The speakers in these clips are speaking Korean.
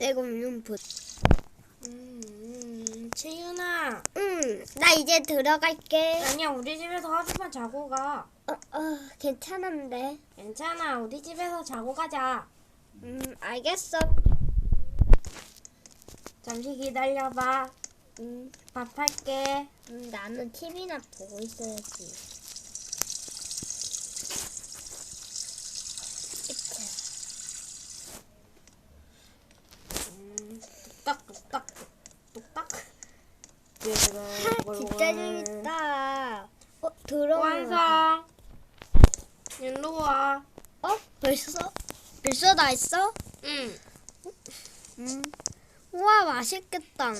없는 붓. 음, 음, 채윤아. 응, 나 이제 들어갈게. 아니야, 우리 집에서 하루만 자고 가. 어, 어, 괜찮은데. 괜찮아, 우리 집에서 자고 가자. 음, 알겠어. 잠시 기다려봐. 음, 밥 할게. 음, 나는 TV나 보고 있어야지. 이차. 음, 뚝딱, 뚝딱, 뚝딱. 하, 진짜 재밌다. 어, 들어와. 완성. 일로 와. 어, 벌써? 벌써 다 했어? 응, 음. 우와, 맛있겠다.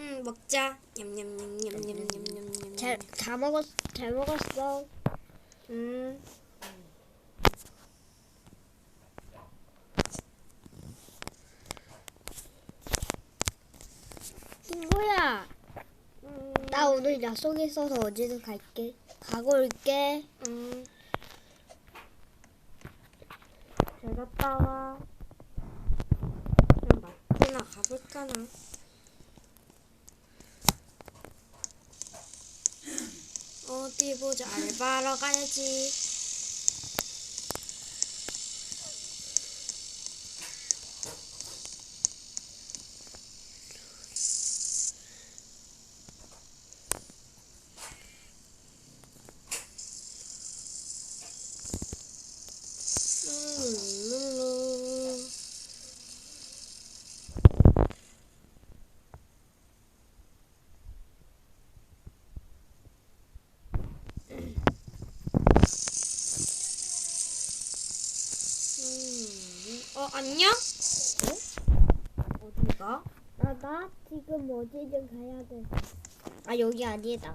응, 먹자. 냠냠냠냠냠냠냠냠. 잘, 잘 먹었, 잘 먹었어. 음. 친구야, 음. 나 오늘 약속 있어서 어디든 갈게. 가고 올게. 음. 잘 갔다 와. 그럼 마트나 가볼까나. 어디 보자. 알바하러 가야지. 룰루루. 음, 어, 안녕? 어디가? 아, 나 지금 어디든 가야 돼. 아, 여기 아니다.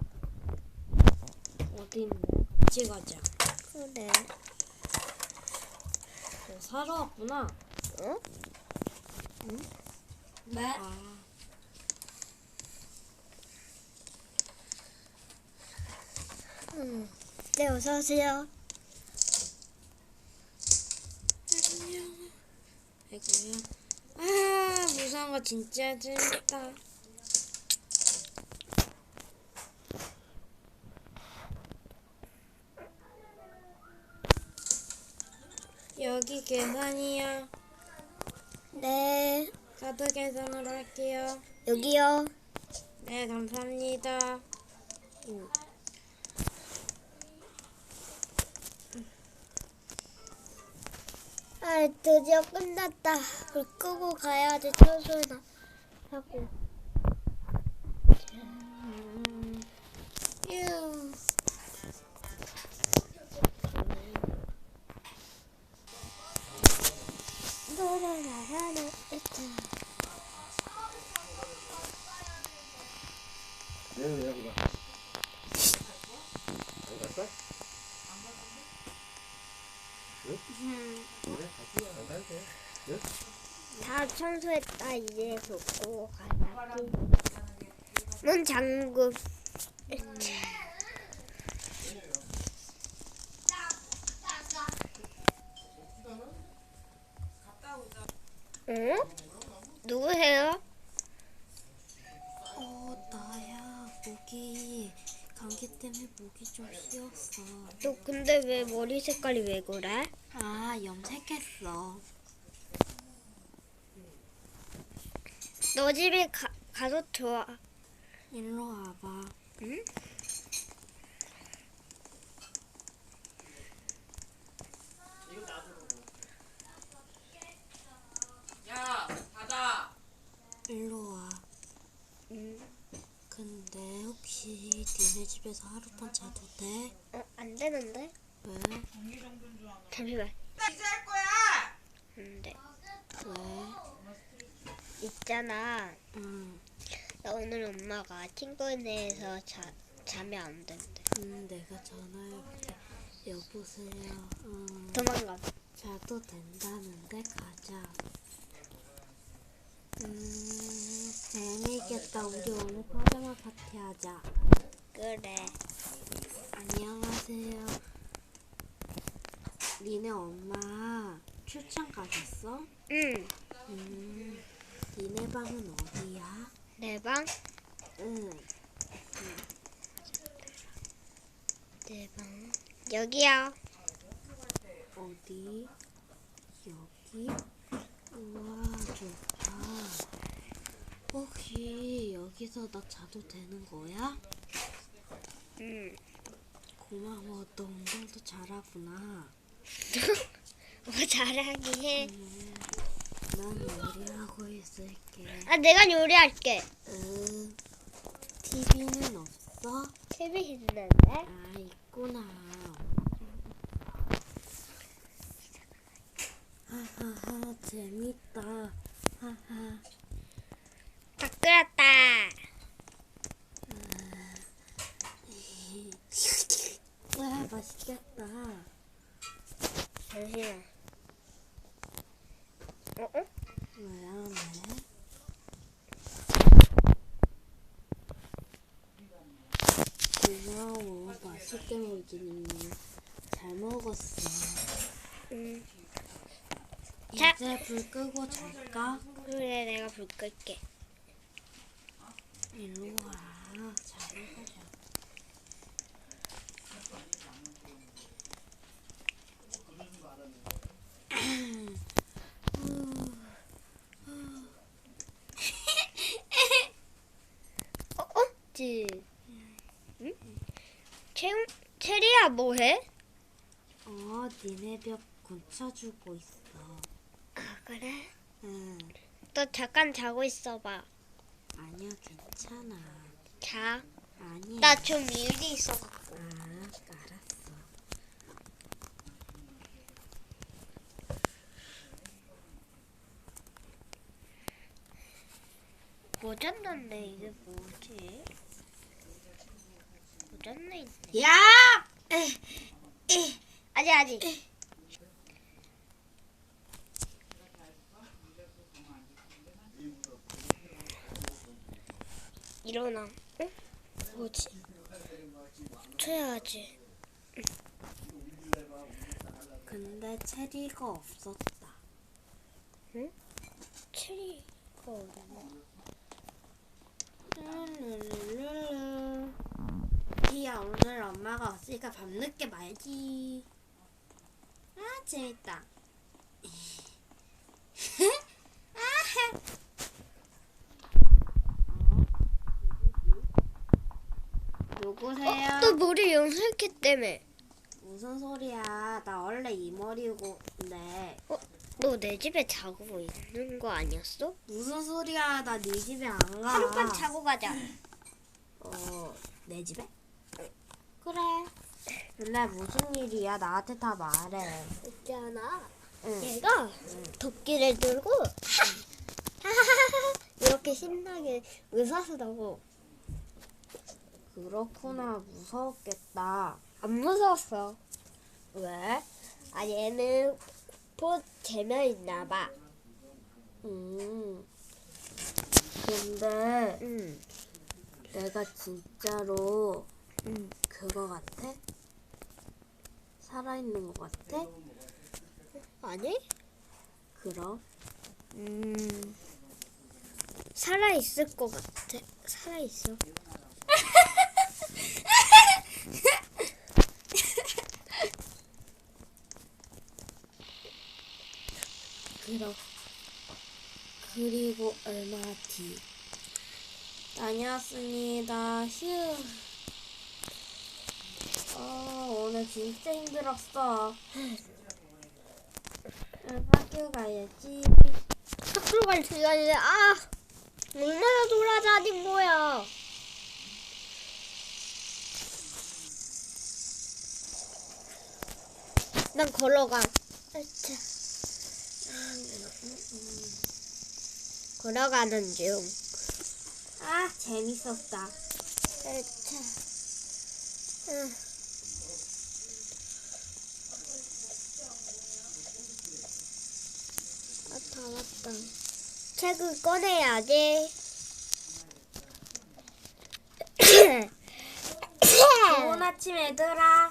어디 있네? 같이 가자. 그래. 너 사러 왔구나. 어? 네? 아. 응. 네, 어서오세요. 안녕. 아이고야. 아, 무서운 거 진짜 재밌다. 여기 계산이야. 네. 카드 계산으로 할게요. 여기요. 네, 감사합니다. 음. 아, 드디어 끝났다. 불 끄고 가야지, 청소나 하고. 다 청소했다, 이제 불 끄고 가야지. 문 잠금. 응? 누구세요? 어, 나야. 목이 감기 때문에 목이 좀 쉬었어. 너 근데 왜 머리 색깔이 왜 그래? 아, 염색했어. 너 집에 가, 가서 좋아. 일로 와봐. 응? 야, 닫아. 일로 와. 응. 근데 혹시 니네 집에서 하룻밤 자도 돼? 어, 안 되는데? 왜? 잠시만. 이제 할 거야. 안 돼. 왜? 있잖아. 응. 나 오늘 엄마가 친구네에서 자, 자면 안 된대. 음, 내가 전화해볼게. 여보세요. 음, 도망가. 자도 된다는데 가자. 음, 재미있겠다. 우리 오늘 파자마 파티 하자. 그래. 안녕하세요. 니네 엄마 출장 가셨어? 응. 음, 니네 방은 어디야? 내 방? 응. 내 방. 여기야 어디? 여기? 우와, 좋다. 혹시 여기서 나 자도 되는 거야? 응. 고마워. 너 운동도 잘하구나. 뭐 잘하긴 해. 음. 난 요리하고 있을게. 아, 내가 요리할게. 응. TV는 없어? TV 있는데? 아, 있구나. 하하하, 재밌다. 하하. 다 끓였다. 와, 맛있겠다. 잠시만. 어? 어? 왜안 해? 고마워. 맛있게 먹이니. 잘 먹었어. 응. 자. 이제 불 끄고 잘까? 그래, 내가 불 끌게. 일로 와. 잘 가자. 어? 어? 지. 응? 채, 체리야, 뭐해? 어, 니네 벽 고쳐주고 있어. 아, 그래? 응. 너 잠깐 자고 있어봐. 아니야, 괜찮아. 자. 아니야. 나 좀 일이 있어갖고. 아, 알았어. 뭐 잤는데 이게 뭐지? 뭐 잤네 있네. 야! 아직 아직. 일어나. 응? 뭐지? 쳐야지. 근데 체리가 없었다. 체리가 어디냐? 룰루루루. 디야 오늘 없으니까 밤늦게 말지. 아 재밌다. 누구세요? 너 머리 염색했 때문에. 무슨 소리야? 나 원래 이 머리고 네너내 집에 자고 있는 거 아니었어? 무슨 소리야? 나 네 집에 안 가. 하룻밤 자고 가자. 어, 내 집에? 그래. 근데 무슨 일이야? 나한테 다 말해. 있잖아. 응. 얘가 도끼를 들고 이렇게 신나게 의사수다고 그렇구나. 무서웠겠다. 안 무서웠어. 왜? 아 얘는 또 재미있나 봐. 음. 근데 응. 내가 진짜로 응. 그거 같아? 살아있는 거 같아? 아니? 그럼? 음. 살아 있을 것 같아. 살아 있어. 그럼. 그리고 얼마 뒤. 다녀왔습니다. 휴. 아, 오늘 진짜 힘들었어. 응, 학교 가야지. 학교 갈 시간인데 아 얼마나 돌아다닌 거야. 난 걸어가. 걸어가는 중. 아, 재밌었다. 아차. 응. 아, 책을 꺼내야지. 좋은 아침, 얘들아.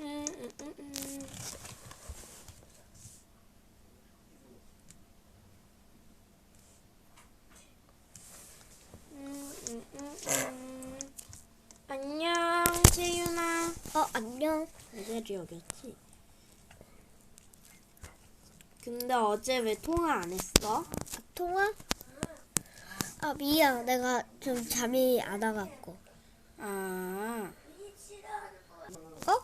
음, 음, 음, 음. 음, 음, 음, 음. 안녕, 채윤아. 어 안녕. 여겼지? 근데 어제 왜 통화 안 했어? 통화? 아 미안 내가 좀 잠이 안 와갖고. 아, 어?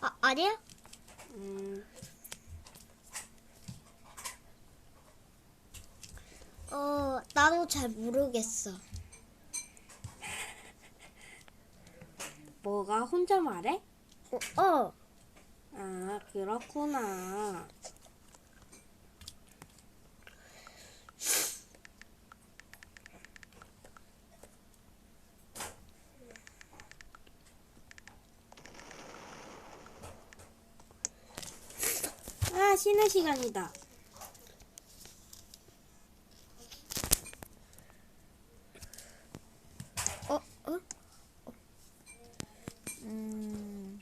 아 아니야? 음, 어 나도 잘 모르겠어. 뭐가 혼자 말해? 어, 어. 아, 그렇구나. 아, 쉬는 시간이다. 어? 어? 음.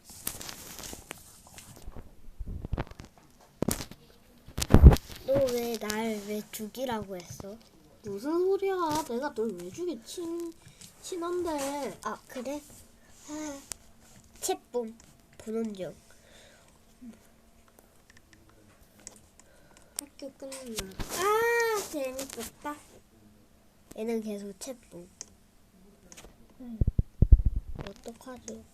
너 왜 날 왜 죽이라고 했어? 무슨 소리야? 내가 널 왜 죽여? 친, 친한데. 아 그래? 아, 보는 중. 학교 끝나. 아, 재밌었다. 얘는 계속 채쁨. 어떡하지?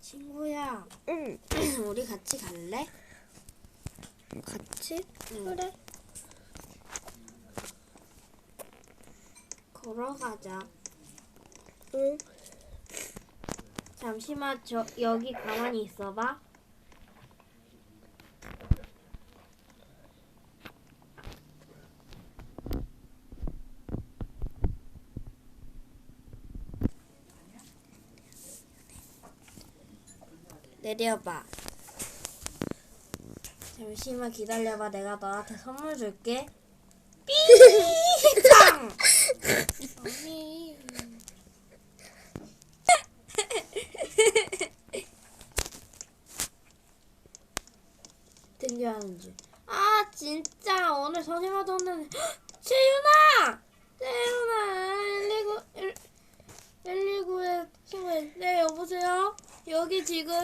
친구야, 응. 우리 같이 갈래? 같이? 응. 그래. 걸어가자. 응. 잠시만, 저 여기 가만히 있어봐. 내려봐. 잠시만 기다려봐. 내가 너한테 선물 줄게. 삐빵! 언니. 등교하는 중. 아 진짜 오늘 선생님한테 혼나네. 채윤아! 채윤아 119 119에 신고해. 네 여보세요? 여기 지금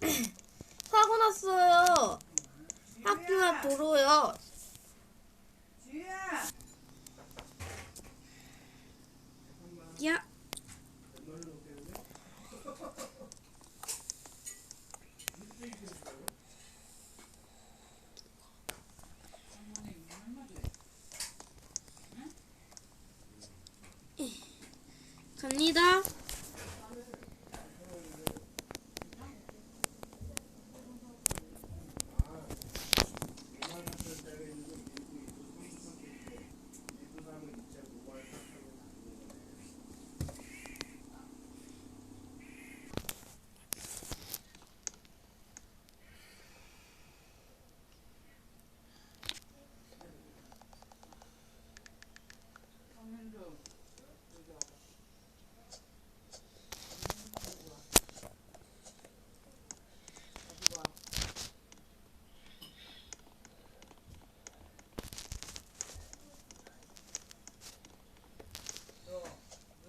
사고 났어요. 학교 앞 도로요. 주희야. 야. 갑니다.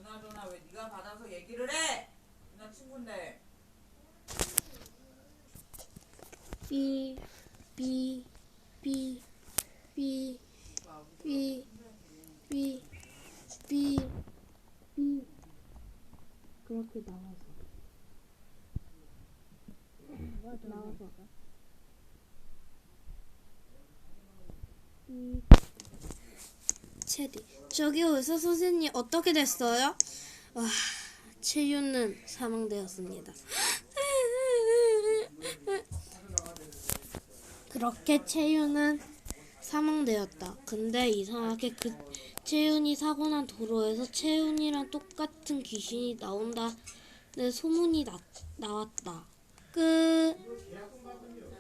너 누나 네가 받아서 얘기를 해? 누나 친구인데. 삐, 삐, 삐, 삐, 삐, 삐, 삐, 삐. 그렇게 나와서. 나와서. 삐. 체리. 저기 의사 선생님 어떻게 됐어요? 와, 채윤은 사망되었습니다. 그렇게 채윤은 사망되었다. 근데 이상하게 그 채윤이 사고 난 도로에서 채윤이랑 똑같은 귀신이 나온다 는 소문이 나, 나왔다. 끝.